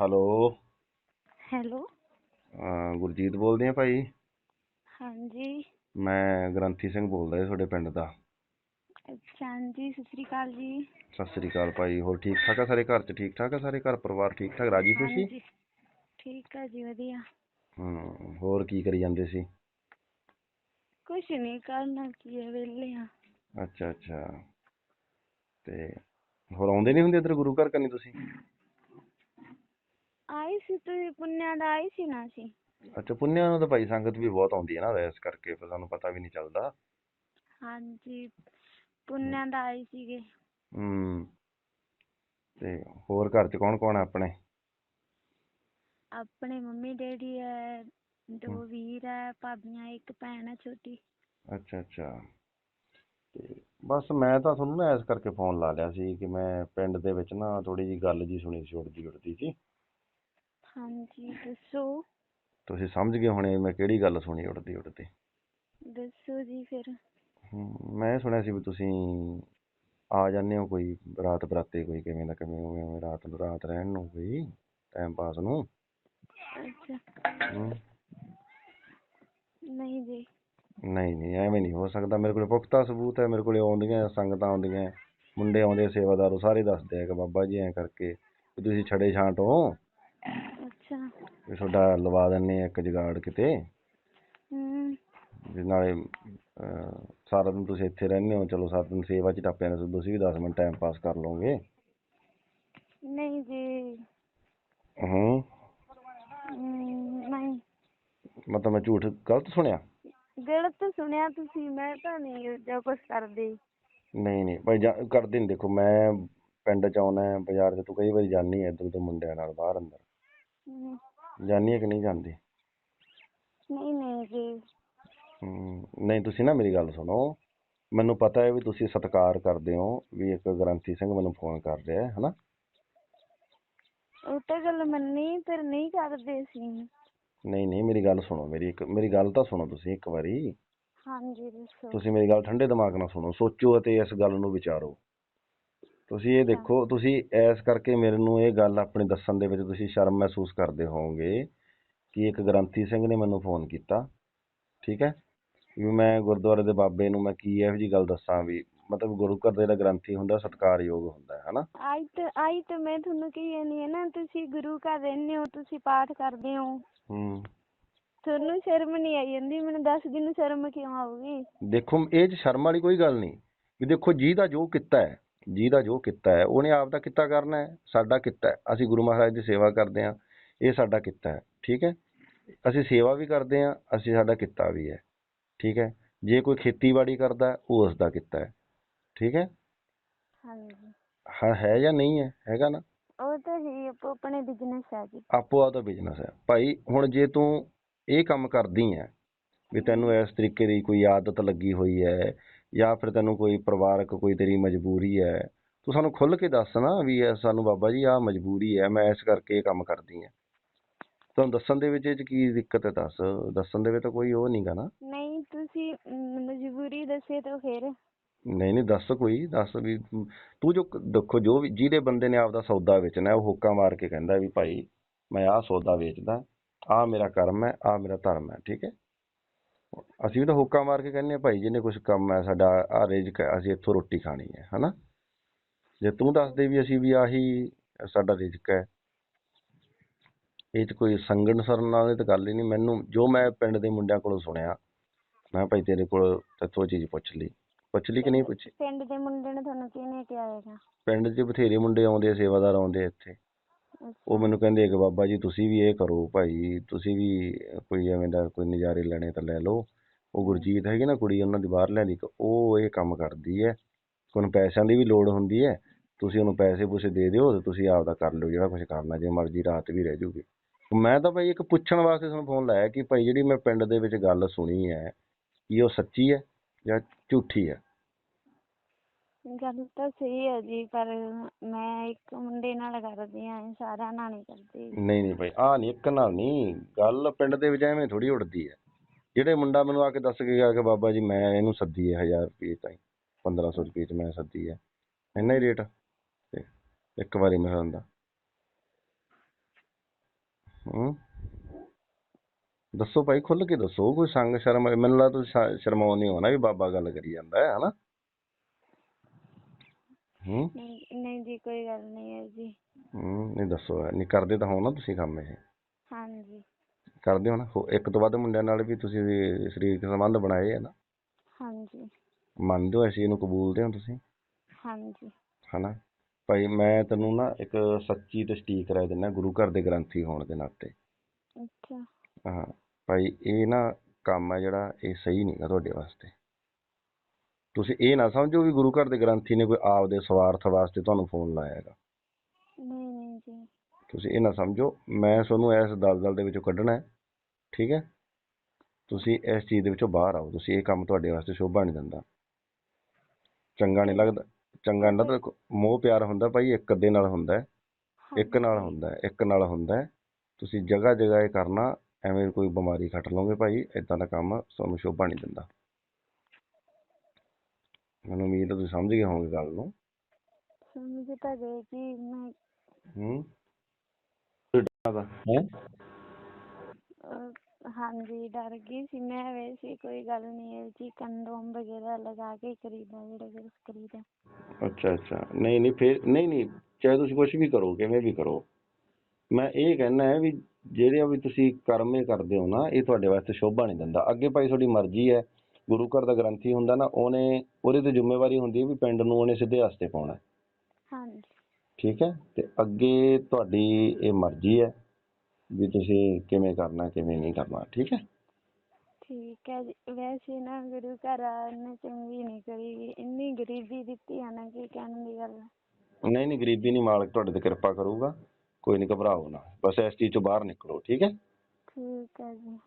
Hello. Hello. ਅਹ ਗੁਰਜੀਤ ਬੋਲਦੇ ਆ ਭਾਈ? ਹਾਂਜੀ। ਮੈਂ ਗ੍ਰੰਥੀ ਸਿੰਘ ਬੋਲਦਾ ਜੀ ਤੁਹਾਡੇ ਪਿੰਡ ਦਾ। ਅੱਛਾ ਹਾਂਜੀ ਸਤਿ ਸ੍ਰੀ ਅਕਾਲ ਜੀ। ਸਤਿ ਸ੍ਰੀ ਅਕਾਲ ਭਾਈ ਹੋਰ ਠੀਕ ਠਾਕ ਆ ਸਾਰੇ ਘਰ 'ਚ? ਠੀਕ ਠਾਕ ਆ ਸਾਰੇ ਘਰ ਪਰਿਵਾਰ? ਠੀਕ ਠਾਕ ਰਾਜੀ ਖੁਸ਼ੀ ਹਾਂਜੀ ਠੀਕ ਆ ਜੀ ਵਧੀਆ। ਹੂੰ ਹੋਰ ਕੀ ਕਰੀ ਜਾਂਦੇ ਸੀ? ਕੁਛ ਨਹੀਂ ਕਰਨਾ ਕੀ ਹੈ ਵਿਹਲੇ ਆ। ਅੱਛਾ ਅੱਛਾ। ਤੇ ਹੋਰ ਆਉਂਦੇ ਨਹੀਂ ਹੁੰਦੇ ਇੱਧਰ ਗੁਰੂ ਘਰ ਕਰਨੀ ਤੁਸੀਂ? ਆਈ ਸੀ ਤੁਸੀਂ ਪੁੰਨਿਆ ਦਾ ਆਈ ਸੀ ਨਾ ਸੀ। ਅੱਛਾ ਪੁੰਨਿਆਂ ਨੂੰ ਤਾਂ ਭਾਈ ਸੰਗਤ ਵੀ ਬਹੁਤ ਆਉਂਦੀ ਹੈ ਨਾ ਇਸ ਕਰਕੇ ਫਿਰ ਸਾਨੂੰ ਪਤਾ ਵੀ ਨਹੀਂ ਚੱਲਦਾ। ਹਾਂਜੀ ਪੁੰਨਿਆ ਦਾ ਆਏ ਸੀਗੇ। ਹੂੰ ਤੇ ਹੋਰ ਘਰ 'ਚ ਕੌਣ ਕੌਣ ਆ ਆਪਣੇ? ਆਪਣੇ ਮੰਮੀ ਡੈਡੀ ਹੈ ਦੋ। ਵੀਰ ਹੈ ਭਾਬੀਆਂ ਇੱਕ ਭੈਣ ਹੈ ਛੋਟੀ। ਅੱਛਾ ਅੱਛਾ। ਤੇ ਬਸ ਮੈਂ ਤਾਂ ਤੁਹਾਨੂੰ ਨਾ ਇਸ ਕਰਕੇ ਫੋਨ ਲਾ ਲਿਆ ਸੀ ਕਿ ਮੈਂ ਪਿੰਡ ਦੇ ਵਿੱਚ ਨਾ ਥੋੜੀ ਜੀ ਗੱਲ ਜੀ ਸੁਣੀ ਸੀ ਉੜਦੀ ਉੜਦੀ ਜੀ। ਹਾਂਜੀ ਦੱਸੋ? ਤੁਸੀਂ ਸਮਝ ਗਏ ਹੋਣੇ ਮੈਂ ਕਿਹੜੀ ਗੱਲ ਸੁਣੀ ਉੜਦੀ ਉੜਦੀ ਦੱਸੋ ਜੀ ਫਿਰ। ਹਮ, ਮੈਂ ਸੁਣਿਆ ਸੀ ਵੀ ਤੁਸੀਂ ਆ ਜਾਂਦੇ ਹੋ ਕੋਈ ਰਾਤ ਬਰਾਤੇ ਕੋਈ ਕਿਵੇਂ ਨਾ ਕਿਵੇਂ ਉਵੇਂ ਉਵੇਂ ਰਾਤ ਨੂੰ ਰਾਤ ਰਹਿਣ ਨੂੰ ਕੋਈ ਟਾਈਮ ਪਾਸ ਨੂੰ। ਅੱਛਾ। ਹਮ, ਨਹੀਂ ਜੀ। ਨਹੀਂ ਨਹੀਂ ਐਵੇਂ ਨਹੀਂ ਹੋ ਸਕਦਾ। ਮੇਰੇ ਕੋਲ ਪੁਖਤਾ ਸਬੂਤ ਹੈ ਮੇਰੇ ਕੋਲ ਆਉਂਦੀਆਂ ਸੰਗਤਾਂ ਆਉਂਦੀਆਂ ਮੁੰਡੇ ਆਉਂਦੇ ਸੇਵਾਦਾਰ ਉਹ ਸਾਰੇ ਦੱਸਦੇ ਆ ਕਿ ਬਾਬਾ ਜੀ ਐਂ ਕਰਕੇ ਵੀ ਤੁਸੀਂ ਛੜੇ ਛਾਂਟ ਹੋ। ਵੀ ਤੁਹਾਡਾ ਲਵਾ ਦਿੰਨੇ ਆ ਇੱਕ ਜੁਗਾੜ ਕਿਤੇ। ਵੀ ਨਾਲੇ ਅਹ, ਸਾਰਾ ਦਿਨ ਤੁਸੀਂ ਇੱਥੇ ਰਹਿੰਦੇ ਹੋ। ਚਲੋ ਸਾਰਾ ਦਿਨ ਸੇਵਾ 'ਚ ਟੱਪ ਜਾਂਦੇ ਤੁਸੀਂ ਵੀ 10 ਮਿੰਟ ਟਾਈਮ ਪਾਸ ਕਰ ਲਓਗੇ। ਨਹੀਂ ਜੀ। ਹੂੰ। ਹਮ, ਨਹੀਂ। ਮਤਲਬ ਮੈਂ ਝੂਠ ਗਲਤ ਸੁਣਿਆ? ਗਲਤ ਸੁਣਿਆ ਤੁਸੀਂ ਮੈਂ ਤਾਂ ਨਹੀਂ ਜੋ ਕੁਛ ਕਰਦੀ। ਨਹੀਂ ਨਹੀਂ। ਭਾਈ ਜਾ- ਕਰਦੇ ਨਹੀਂ ਦੇਖੋ ਮੈਂ ਪਿੰਡ 'ਚ ਆਉਣਾ ਹੈ ਬਾਜ਼ਾਰ 'ਚ ਤੂੰ ਕਈ ਵਾਰੀ ਜਾਂਦੀ ਹੈ ਇੱਧਰ ਉੱਧਰ ਮੁੰਡਿਆਂ ਨਾਲ ਬਾਹਰ ਅੰਦਰ। ਹਮ, ਹੈ ਕਿ ਨਹੀਂ ਜਾਂਦੀ? ਨਹੀਂ ਨਹੀਂ ਜੀ। ਹੂੰ ਨਹੀਂ ਤੁਸੀਂ ਨਾ ਮੇਰੀ ਗੱਲ ਸੁਣੋ। ਮੈਨੂੰ ਪਤਾ ਹੈ ਵੀ ਤੁਸੀਂ ਸਤਿਕਾਰ ਕਰਦੇ ਹੋ ਵੀ ਇੱਕ ਗ੍ਰੰਥੀ ਸਿੰਘ ਮੈਨੂੰ ਫੋਨ ਕਰ ਰਿਹਾ ਹੈ ਹਨਾ? ਉਹ ਤਾਂ ਗੱਲ ਮੰਨੀ ਪਰ ਨਹੀਂ ਕਰਦੇ ਸੀ ਨਹੀਂ ਨਹੀਂ ਮੇਰੀ ਗੱਲ ਸੁਣੋ ਮੇਰੀ ਇੱਕ ਮੇਰੀ ਗੱਲ ਤਾਂ ਸੁਣੋ ਤੁਸੀਂ ਇੱਕ ਵਾਰੀ। ਹਾਂਜੀ ਦੱਸੋ। ਤੁਸੀਂ ਮੇਰੀ ਗੱਲ ਠੰਡੇ ਦਿਮਾਗ ਨਾਲ ਸੁਣੋ ਸੋਚੋ ਅਤੇ ਇਸ ਗੱਲ ਨੂੰ ਵਿਚਾਰੋ। ਤੁਸੀਂ ਇਹ ਦੇਖੋ ਤੁਸੀਂ ਇਸ ਕਰਕੇ ਮੇਰੇ ਨੂੰ ਇਹ ਗੱਲ ਆਪਣੀ ਦੱਸਣ ਦੇ ਵਿੱਚ ਤੁਸੀਂ ਸ਼ਰਮ ਮਹਿਸੂਸ ਕਰਦੇ ਹੋਵੋਗੇ ਕਿ ਇੱਕ ਗ੍ਰੰਥੀ ਸਿੰਘ ਨੇ ਮੈਨੂੰ ਫੋਨ ਕੀਤਾ ਠੀਕ ਹੈ? ਵੀ ਮੈਂ ਗੁਰਦੁਆਰੇ ਦੇ ਬਾਬੇ ਨੂੰ ਮੈਂ ਕੀ ਇਹੋ ਜੀ ਗੱਲ ਦੱਸਾਂ ਵੀ ਮਤਲਬ ਗੁਰੂ ਘਰ ਦਾ ਜਿਹੜਾ ਗ੍ਰੰਥੀ ਹੁੰਦਾ ਸਤਿਕਾਰਯੋਗ ਹੁੰਦਾ ਹੈ ਹਨਾ ਆਈ ਤਾਂ ਆਈ ਤਾਂ ਮੈਂ ਤੁਹਾਨੂੰ ਕਹੀ ਜਾਂਦੀ ਹਾਂ ਨਾ ਤੁਸੀਂ ਗੁਰੂ ਘਰ ਰਹਿੰਦੇ ਹੋ ਤੁਸੀਂ ਪਾਠ ਕਰਦੇ ਹੋ। ਹੂੰ। ਤੁਹਾਨੂੰ ਸ਼ਰਮ ਨਹੀਂ ਆਈ ਜਾਂਦੀ? ਮੈਨੂੰ ਦੱਸ ਦਿਨ ਸ਼ਰਮ ਕਿਉਂ ਆਊਗੀ? ਦੇਖੋ ਇਹ ਚ ਸ਼ਰਮ ਵਾਲੀ ਕੋਈ ਗੱਲ ਨਹੀਂ। ਵੀ ਦੇਖੋ ਜਿਹਦਾ ਜੋ ਕੀਤਾ ਹੈ ਜਿਹਦਾ ਜੋ ਕੀਤਾ ਹੈ ਉਹਨੇ ਆਪ ਦਾ ਕਿੱਤਾ ਕਰਨਾ ਹੈ ਸਾਡਾ ਕਿੱਤਾ ਹੈ। ਅਸੀਂ ਗੁਰੂ ਮਹਾਰਾਜ ਦੀ ਸੇਵਾ ਕਰਦੇ ਹਾਂ ਇਹ ਸਾਡਾ ਕਿੱਤਾ ਹੈ ਠੀਕ ਹੈ? ਅਸੀਂ ਸੇਵਾ ਵੀ ਕਰਦੇ ਹਾਂ ਅਸੀਂ ਸਾਡਾ ਕਿੱਤਾ ਵੀ ਹੈ ਠੀਕ ਹੈ? ਜੇ ਕੋਈ ਖੇਤੀਬਾੜੀ ਕਰਦਾ ਉਹ ਉਸ ਦਾ ਕਿੱਤਾ ਹੈ ਠੀਕ ਹੈ? ਹਾਂਜੀ। ਹਾਂ ਹੈ ਜਾਂ ਨਹੀਂ ਹੈ ਹੈਗਾ ਨਾ? ਉਹ ਤਾਂ ਹੀ ਆਪੋ ਆਪਣੇ ਬਿਜ਼ਨਸ ਹੈ ਜੀ। ਆਪੋ ਆਪਦਾ ਬਿਜ਼ਨਸ ਹੈ। ਭਾਈ ਹੁਣ ਜੇ ਤੂੰ ਇਹ ਕੰਮ ਕਰਦੀ ਹੈ ਵੀ ਤੈਨੂੰ ਇਸ ਤਰੀਕੇ ਦੀ ਕੋਈ ਆਦਤ ਲੱਗੀ ਹੋਈ ਹੈ ਜਾਂ ਫਿਰ ਤੈਨੂੰ ਕੋਈ ਪਰਿਵਾਰਕ ਕੋਈ ਤੇਰੀ ਮਜਬੂਰੀ ਹੈ ਤੂੰ ਸਾਨੂੰ ਖੁੱਲ੍ਹ ਕੇ ਦੱਸ ਨਾ ਵੀ ਇਹ ਸਾਨੂੰ ਬਾਬਾ ਜੀ ਆਹ ਮਜਬੂਰੀ ਹੈ ਮੈਂ ਇਸ ਕਰਕੇ ਇਹ ਕੰਮ ਕਰਦੀ ਹਾਂ। ਤੁਹਾਨੂੰ ਦੱਸਣ ਦੇ ਵਿੱਚ ਇਹ 'ਚ ਕੀ ਦਿੱਕਤ ਹੈ ਦੱਸ ਦੱਸਣ ਦੇ ਵਿੱਚ ਤਾਂ ਕੋਈ ਉਹ ਨਹੀਂਗਾ ਨਾ। ਨਹੀਂ ਤੁਸੀਂ ਮਜਬੂਰੀ ਦੱਸੇ ਤਾਂ ਫਿਰ। ਨਹੀਂ ਨਹੀਂ ਦੱਸ ਕੋਈ ਦੱਸ ਵੀ ਤੂੰ ਤੂੰ ਜੋ ਦੇਖੋ ਜੋ ਵੀ ਜਿਹਦੇ ਬੰਦੇ ਨੇ ਆਪਦਾ ਸੌਦਾ ਵੇਚਣਾ ਹੈ, ਉਹ ਹੋਕਾ ਮਾਰ ਕੇ ਕਹਿੰਦਾ ਵੀ ਭਾਈ ਮੈਂ ਆਹ ਸੌਦਾ ਵੇਚਦਾ ਆਹ ਮੇਰਾ ਕਰਮ ਹੈ ਆਹ ਮੇਰਾ ਧਰਮ ਹੈ ਠੀਕ ਹੈ? ਅਸੀਂ ਵੀ ਤਾਂ ਹੋਕਾ ਮਾਰ ਕੇ ਕਹਿੰਦੇ ਹਾਂ ਭਾਈ ਜਿਹਨੇ ਕੁਝ ਕੰਮ ਹੈ ਸਾਡਾ ਆਹ ਰਿਜ਼ਕ ਹੈ ਅਸੀਂ ਇੱਥੋਂ ਰੋਟੀ ਖਾਣੀ ਹੈ ਹਨਾ? ਜੇ ਤੂੰ ਦੱਸ ਦੇ ਵੀ ਅਸੀਂ ਵੀ ਆਹੀ ਸਾਡਾ ਰਿਜ਼ਕ ਹੈ। ਇਹ 'ਚ ਕੋਈ ਸੰਗਣ ਸਰਨ ਵਾਲੀ ਤਾਂ ਗੱਲ ਹੀ ਨਹੀਂ। ਮੈਨੂੰ ਜੋ ਮੈਂ ਪਿੰਡ ਦੇ ਮੁੰਡਿਆਂ ਕੋਲੋਂ ਸੁਣਿਆ ਮੈਂ ਭਾਈ ਤੇਰੇ ਕੋਲ ਤੈਥੋਂ ਚੀਜ਼ ਪੁੱਛ ਲਈ। ਪੁੱਛ ਲਈ ਕਿ ਨਹੀਂ ਪੁੱਛੀ? ਪਿੰਡ ਦੇ ਮੁੰਡੇ ਨੇ ਤੁਹਾਨੂੰ ਕਿਹਨੇ ਕਿਹਾ ਹੈਗਾ? ਪਿੰਡ 'ਚ ਬਥੇਰੇ ਮੁੰਡੇ ਆਉਂਦੇ ਆ ਸੇਵਾਦਾਰ ਆਉਂਦੇ ਆ ਇੱਥੇ। ਉਹ ਮੈਨੂੰ ਕਹਿੰਦੇ ਕਿ ਬਾਬਾ ਜੀ ਤੁਸੀਂ ਵੀ ਇਹ ਕਰੋ ਭਾਈ, ਤੁਸੀਂ ਵੀ ਕੋਈ ਐਵੇਂ ਦਾ ਕੋਈ ਨਜ਼ਾਰੇ ਲੈਣੇ ਤਾਂ ਲੈ ਲਓ। ਉਹ ਗੁਰਜੀਤ ਹੈਗੀ ਨਾ ਕੁੜੀ, ਉਹਨਾਂ ਦੀ ਬਾਹਰ ਲਿਆਂਦੀ ਇੱਕ ਉਹ ਇਹ ਕੰਮ ਕਰਦੀ ਹੈ। ਉਹਨੂੰ ਪੈਸਿਆਂ ਦੀ ਵੀ ਲੋੜ ਹੁੰਦੀ ਹੈ। ਤੁਸੀਂ ਉਹਨੂੰ ਪੈਸੇ ਪੂਸੇ ਦੇ ਦਿਓ ਤੇ ਤੁਸੀਂ ਆਪਦਾ ਕਰ ਲਿਓ, ਜਿਹੜਾ ਕੁਝ ਕਰਨਾ, ਜੇ ਮਰਜ਼ੀ ਰਾਤ ਵੀ ਰਹਿ ਜੂਗੀ। ਮੈਂ ਤਾਂ ਭਾਈ ਇੱਕ ਪੁੱਛਣ ਵਾਸਤੇ ਤੁਹਾਨੂੰ ਫੋਨ ਲਾਇਆ ਕਿ ਭਾਈ ਜਿਹੜੀ ਮੈਂ ਪਿੰਡ ਦੇ ਵਿੱਚ ਗੱਲ ਸੁਣੀ ਹੈ, ਕੀ ਉਹ ਸੱਚੀ ਹੈ ਜਾਂ ਝੂਠੀ ਹੈ? ਗੱਲ ਤਾਂ ਸਹੀ ਹੈ ਜੀ, ਪਰ ਮੈਂ ਇੱਕ ਮੁੰਡੇ ਨਾਲ ਕਰਦੀ ਆ ਸਾਰਿਆਂ ਨਾਲ ਨਹੀਂ ਕਰਦੀ ਨਹੀਂ ਨਹੀਂ ਭਾਈ ਆ ਨਹੀਂ, ਇੱਕ ਨਾਲ ਨਹੀਂ, ਗੱਲ ਪਿੰਡ ਦੇ ਵਿੱਚ ਐਵੇਂ ਥੋੜੀ ਉੜਦੀ ਹੈ। ਜਿਹੜੇ ਮੁੰਡਾ ਮੈਨੂੰ ਆ ਕੇ ਦੱਸ ਕੇ ਗਿਆ ਕਿ ਬਾਬਾ ਜੀ ਮੈਂ ਇਹਨੂੰ ਸੱਦੀ ਹੈ 1000 ਰੁਪਏ ਤਾਈਂ 1500 ਰੁਪਏ ਚ ਮੈਂ ਸੱਦੀ ਹੈ, ਇੰਨਾ ਹੀ ਰੇਟ, ਤੇ ਇੱਕ ਵਾਰੀ ਮੈਂ ਹੁੰਦਾ। ਹੂੰ? ਦੱਸੋ ਭਾਈ ਖੁੱਲ ਕੇ ਦੱਸੋ, ਕੋਈ ਸੰਗ ਸ਼ਰਮ ਮੈਨੂੰ ਲੱਗਦਾ ਤੁਸੀਂ ਸ਼ਾ- ਸ਼ਰਮਾਉ ਨਹੀਂ ਵੀ ਬਾਬਾ ਗੱਲ ਕਰੀ ਜਾਂਦਾ ਹੈ, ਹਨਾ? ਹੂੰ? ਨਹੀਂ ਨਹੀਂ ਜੀ ਕੋਈ ਗੱਲ ਨਹੀਂ ਹੈ ਜੀ। ਹੂੰ ਨਹੀਂ ਦੱਸੋ ਨਹੀਂ ਕਰਦੇ ਤਾਂ ਹੋ ਨਾ ਤੁਸੀਂ ਕੰਮ ਇਹ? ਹਾਂਜੀ। ਕਰਦੇ ਹੋ ਨਾ? ਹੋ- ਇੱਕ ਤੋਂ ਵੱਧ ਮੁੰਡਿਆਂ ਨਾਲ ਵੀ ਤੁਸੀਂ ਵੀ ਸਰੀਰਕ ਸੰਬੰਧ ਬਣਾਏ ਆ ਨਾ? ਹਾਂਜੀ। ਮੰਨਦੇ ਹੋ ਇਸ ਚੀਜ਼ ਨੂੰ ਕਬੂਲਦੇ ਹੋ ਤੁਸੀਂ? ਹਾਂਜੀ। ਹਨਾ? ਭਾਈ ਮੈਂ ਤੈਨੂੰ ਨਾ ਇੱਕ ਸੱਚੀ ਤੇ ਸਟੀਕ ਰਾਏ ਦਿੰਦਾ ਗੁਰੂ ਘਰ ਦੇ ਗ੍ਰੰਥੀ ਹੋਣ ਦੇ ਨਾਤੇ। ਅੱਛਾ। ਹਾਂ ਭਾਈ ਇਹ ਨਾ ਕੰਮ ਹੈ ਜਿਹੜਾ ਇਹ ਸਹੀ ਨਹੀਂਗਾ ਤੁਹਾਡੇ ਵਾਸਤੇ। ਤੁਸੀਂ ਇਹ ਨਾ ਸਮਝੋ ਵੀ ਗੁਰੂ ਘਰ ਦੇ ਗ੍ਰੰਥੀ ਨੇ ਕੋਈ ਆਪਦੇ ਸਵਾਰਥ ਵਾਸਤੇ ਤੁਹਾਨੂੰ ਫੋਨ ਲਾਇਆ ਹੈਗਾ। ਨਹੀਂ ਨਹੀਂ ਜੀ। ਤੁਸੀਂ ਇਹ ਨਾ ਸਮਝੋ ਮੈਂ ਤੁਹਾਨੂੰ ਇਸ ਦਲਦਲ ਦੇ ਵਿੱਚੋਂ ਕੱਢਣਾ ਹੈ ਠੀਕ ਹੈ? ਤੁਸੀਂ ਇਸ ਚੀਜ਼ ਦੇ ਵਿੱਚੋਂ ਬਾਹਰ ਆਓ ਤੁਸੀਂ ਇਹ ਕੰਮ ਤੁਹਾਡੇ ਵਾਸਤੇ ਸ਼ੋਭਾ ਨਹੀਂ ਦਿੰਦਾ। ਚੰਗਾ ਨਹੀਂ ਲੱਗਦਾ ਚੰਗਾ ਨਹੀਂ ਲੱਗਦਾ ਮੋਹ ਪਿਆਰ ਹੁੰਦਾ ਭਾਈ ਇੱਕ ਅੱਧੇ ਨਾਲ ਹੁੰਦਾ ਹੈ ਇੱਕ ਨਾਲ। ਹੁੰਦਾ ਇੱਕ ਨਾਲ ਹੁੰਦਾ ਤੁਸੀਂ ਜਗ੍ਹਾ ਜਗ੍ਹਾ ਇਹ ਕਰਨਾ ਐਵੇਂ ਕੋਈ ਬਿਮਾਰੀ ਖੱਟ ਲਓਗੇ ਭਾਈ ਇਦਾਂ ਦਾ ਕੰਮ ਤੁਹਾਨੂੰ ਸ਼ੋਭਾ ਨਹੀਂ ਦਿੰਦਾ। ਮੈਨੂੰ ਉਮੀਦ ਹੈ ਤੁਸੀਂ ਸਮਝ ਗਏ ਹੋਵੋਗੇ ਗੱਲ ਨੂੰ। ਸਮਝ ਤਾਂ ਗਏ ਜੀ ਮੈਂ ਹੂੰ। ਹੈ? ਅਹ, ਹਾਂਜੀ ਡਰ ਗਈ ਸੀ ਮੈਂ ਵੈਸੇ ਕੋਈ ਗੱਲ ਨਹੀਂ ਹੈ ਜੀ ਕੰਡੋਮ ਵਗੈਰਾ ਲਗਾ ਕੇ ਹੀ ਕਰੀਦਾ ਜਿਹੜਾ ਕੁਛ ਕਰੀਦਾ ਅੱਛਾ ਅੱਛਾ। ਨਹੀਂ ਨਹੀਂ ਫਿਰ ਨਹੀਂ ਨਹੀਂ ਚਾਹੇ ਤੁਸੀਂ ਕੁਝ ਵੀ ਕਰੋ ਕਿਵੇਂ ਵੀ ਕਰੋ। ਮੈਂ ਇਹ ਕਹਿਣਾ ਹੈ ਵੀ ਜਿਹੜੇ ਵੀ ਤੁਸੀਂ ਕਰਮ ਕਰਦੇ ਹੋ ਨਾ ਇਹ ਤੁਹਾਡੇ ਵਾਸਤੇ ਸ਼ੋਭਾ ਨਹੀਂ ਦਿੰਦਾ। ਅੱਗੇ ਭਾਈ ਤੁਹਾਡੀ ਮਰਜ਼ੀ ਹੈ। ਗੁਰੂ ਘਰ ਦਾ ਗ੍ਰੰਥੀ ਹੁੰਦਾ ਨਾ ਉਹਨੇ ਉਹਦੇ ਤੇ ਜ਼ਿੰਮੇਵਾਰੀ ਹੁੰਦੀ ਹੈ ਵੀ ਪਿੰਡ ਨੂੰ ਉਹਨੇ ਸਿੱਧੇ ਰਸਤੇ ਪਾਉਣਾ ਹੈ। ਹਾਂਜੀ। ਠੀਕ ਹੈ? ਤੇ ਅੱਗੇ ਤੁਹਾਡੀ ਇਹ ਮਰਜ਼ੀ ਹੈ ਵੀ ਤੁਸੀਂ ਕਿਵੇਂ ਕਰਨਾ ਕਿਵੇਂ ਨਹੀਂ ਕਰਨਾ ਠੀਕ ਹੈ? ਠੀਕ ਹੈ ਜੀ। ਵੈਸੇ ਨਾ ਗੁਰੂ ਘਰ ਨੇ ਚੰਗੀ ਨਹੀਂ ਕਰੀ। ਇੰਨੀ ਗਰੀਬੀ ਦਿੱਤੀ ਆ ਨਾ ਕਿ ਕਹਿਣ ਦੀ ਗੱਲ ਨਹੀਂ ਨਹੀਂ ਗਰੀਬੀ ਨਹੀਂ ਮਾਲਕ ਤੁਹਾਡੇ ਤੇ ਕਿਰਪਾ ਕਰੂਗਾ। ਕੋਈ ਨਹੀਂ ਘਬਰਾਓ ਨਾ। ਬਸ ਇਸ ਚੀਜ਼ ਚੋਂ ਬਾਹਰ ਨਿਕਲੋ ਠੀਕ ਹੈ? ਠੀਕ ਹੈ ਜੀ।